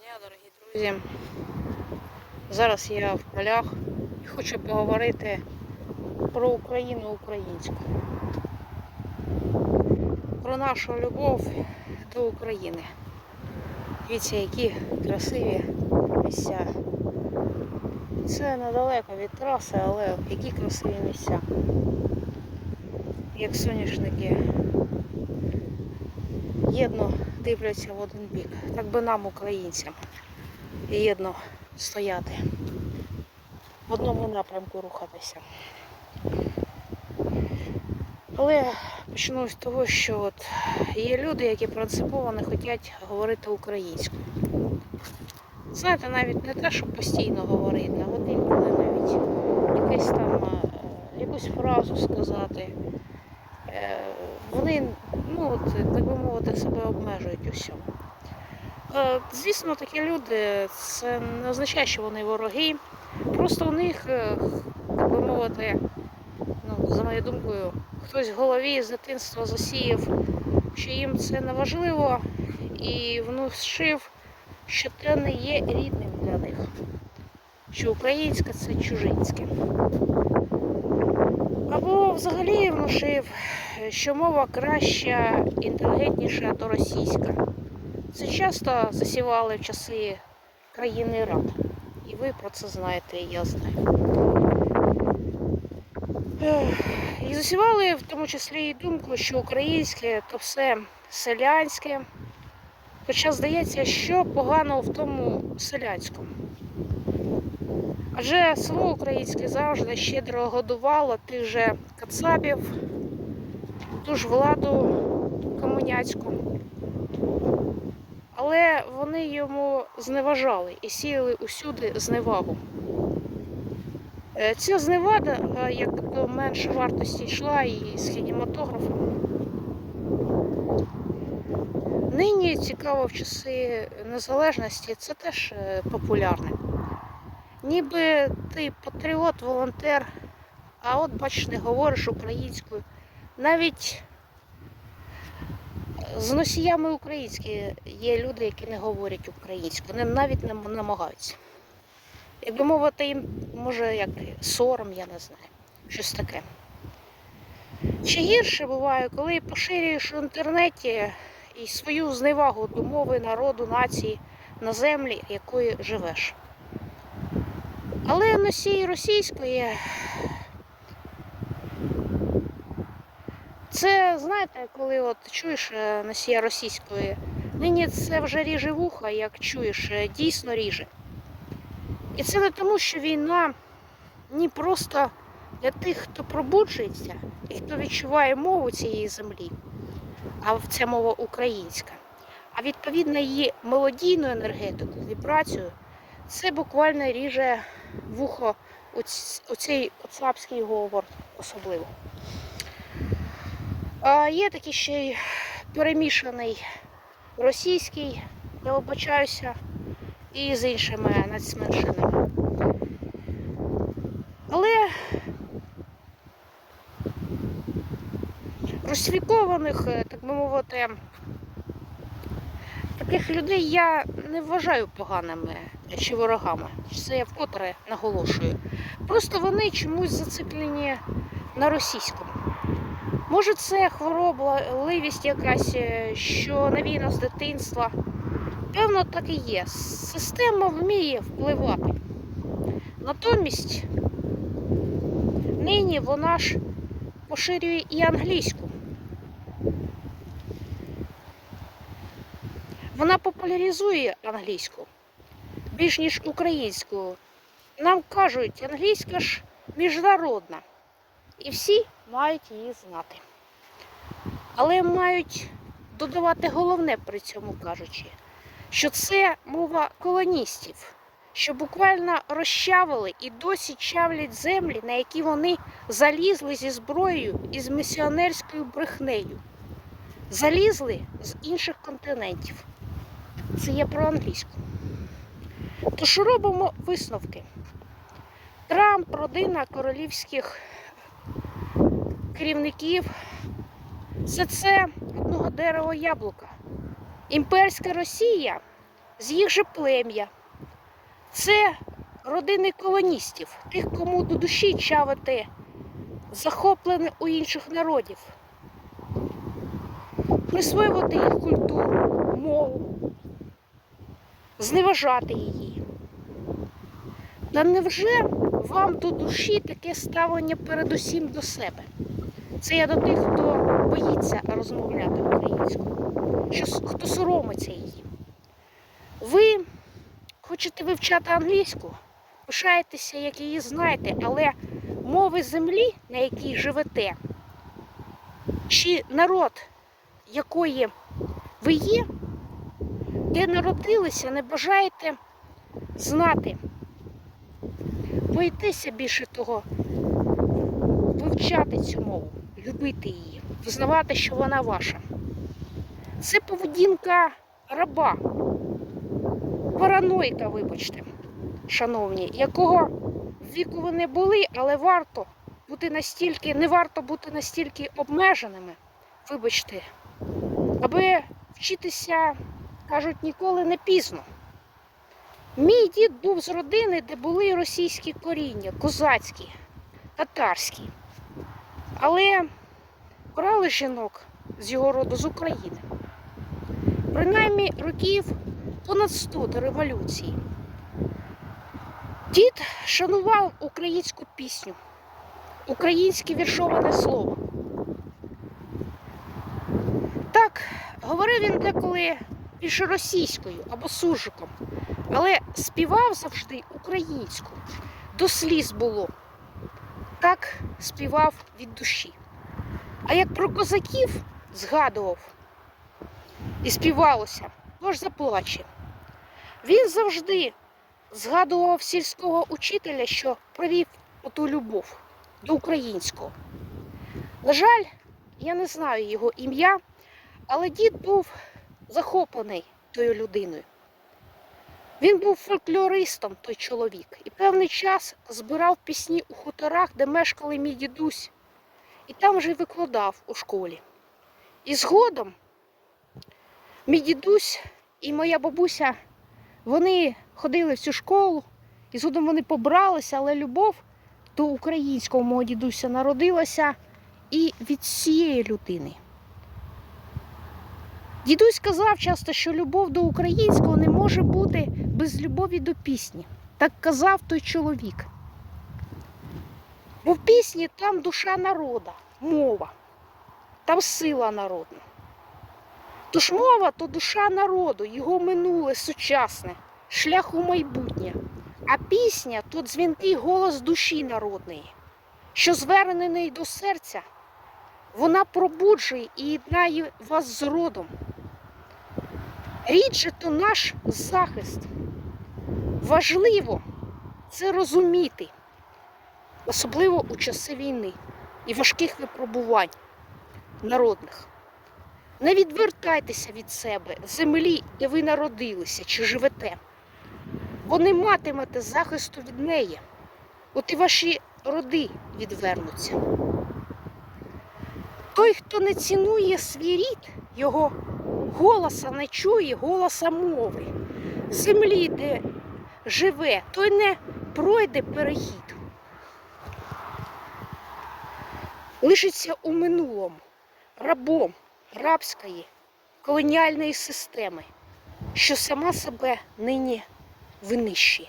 дня, дорогі друзі. Зараз я в полях і хочу поговорити про Україну українську. Про нашу любов до України. Дивіться, які красиві місця. Це недалеко від траси, але які красиві місця. Як соняшники єдно дивляться в один бік. Так би нам, українцям, єдно стояти. В одному напрямку рухатися. Але почну з того, що от є люди, які принципово не хочуть говорити українською. Знаєте, навіть не те, щоб постійно говорити, а от інколи навіть якесь там е, якусь фразу сказати. Е, Вони, ну от, так би мовити, себе обмежують у всьому. Е, Звісно, такі люди, це не означає, що вони вороги. Просто у них, е, так би мовити, ну, за моєю думкою, хтось в голові з дитинства засіяв, що їм це не важливо, і внушив, що це не є рідним для них. Що українське це чужинське. Або взагалі внушив, що мова краща, інтелігентніша то російська. Це часто засівали в часи країни рад. І ви про це знаєте, і я знаю. І засівали в тому числі і думку, що українське то все селянське. Хоча здається, що поганого в тому селянському. Адже село українське завжди щедро годувало тих же кацапів, ту ж владу комуняцьку. Але вони йому зневажали і сіяли усюди зневагу. Е, Ця зневада, е, як до менш вартості йшла і з кінематографом. Нині цікаво в часи незалежності, це теж е, популярне. Ніби ти патріот, волонтер, а от бачиш, не говориш українською. Навіть з носіями українські є люди, які не говорять українською, вони навіть не намагаються. Якби мовити, їм може як сором, я не знаю, щось таке. Ще гірше буває, коли поширюєш в інтернеті і свою зневагу до мови, народу, нації на землі, якої живеш. Але носій російської. Це, знаєте, коли от чуєш е, носія російської, нині це вже ріже вуха, як чуєш, е, дійсно ріже. І це не тому, що війна ні просто для тих, хто пробуджується і хто відчуває мову цієї землі, а ця мова українська, а відповідно її мелодійну енергетику, вібрацію, це буквально ріже вухо оцей оцапський говор особливо. Є такий ще й перемішаний російський, я вибачаюся, і з іншими нацменшинами. Але русифікованих, е, так би мовити, таких людей я не вважаю поганими чи ворогами. Це я вкотре наголошую. Просто вони чомусь зациклені на російському. Може, це хворобливість якась, е, що навіяна з дитинства. Певно, так і є. Система вміє впливати. Натомість нині вона ж поширює і англійську. Вона популяризує англійську більш ніж українську. Нам кажуть, англійська ж міжнародна. І всі мають її знати. Але мають додавати головне при цьому кажучи, що це мова колоністів, що буквально розчавили і досі чавлять землі, на які вони залізли зі зброєю і з місіонерською брехнею. Залізли з інших континентів. Це є про англійську. Тож робимо висновки. Трамп, родина королівських керівників. Все це одного дерева яблука. Імперська Росія з їх же плем'я. Це родини колоністів, тих, кому до душі чавити захоплене у інших народів. Присвоювати їх культуру, мову, зневажати її. Та невже вам до душі таке ставлення передусім до себе? Це я до тих, хто боїться розмовляти українською, що, хто соромиться її. Ви хочете вивчати англійську, пишаєтеся, як її знаєте, але мови землі, на якій живете, чи народ, якої ви є, де народилися, не бажаєте знати. Боїтеся більше того, вивчати цю мову, любити її, визнавати, що вона ваша. Це поведінка раба, параноїка, вибачте, шановні, якого віку ви не були, але варто бути настільки, не варто бути настільки обмеженими, вибачте, аби вчитися, кажуть, ніколи не пізно. Мій дід був з родини, де були російські коріння, козацькі, татарські. Але брали жінок з його роду з України. Принаймні років понад 100 до революції. Дід шанував українську пісню, українське віршоване слово. Так, говорив він деколи більше російською або суржиком, але співав завжди українською. До сліз було. Так співав від душі. А як про козаків згадував і співалося, то ж заплаче. Він завжди згадував сільського учителя, що провів оту любов до українського. На жаль, я не знаю його ім'я, але дід був захоплений тою людиною. Він був фольклористом, той чоловік, і певний час збирав пісні у хуторах, де мешкали мій дідусь, і там же викладав у школі. І згодом мій дідусь і моя бабуся вони ходили в цю школу, і згодом вони побралися, але любов до українського мого дідуся народилася і від цієї людини. Дідусь казав часто, що любов до українського не може бути без любові до пісні. Так казав той чоловік. Бо в пісні там душа народа, мова, там сила народна. Тож мова то душа народу, його минуле сучасне, шлях у майбутнє. А пісня то дзвінкий голос душі народної, що звернений до серця, вона пробуджує і єднає вас з родом. Рідше то наш захист. Важливо це розуміти, особливо у часи війни і важких випробувань народних. Не відвертайтеся від себе, землі, де ви народилися чи живете, бо не матимете захисту від неї, от і ваші роди відвернуться. Той, хто не цінує свій рід, його голоса не чує, голоса мови, землі, де живе, той не пройде перехід. Лишиться у минулому рабом рабської колоніальної системи, що сама себе нині винищує.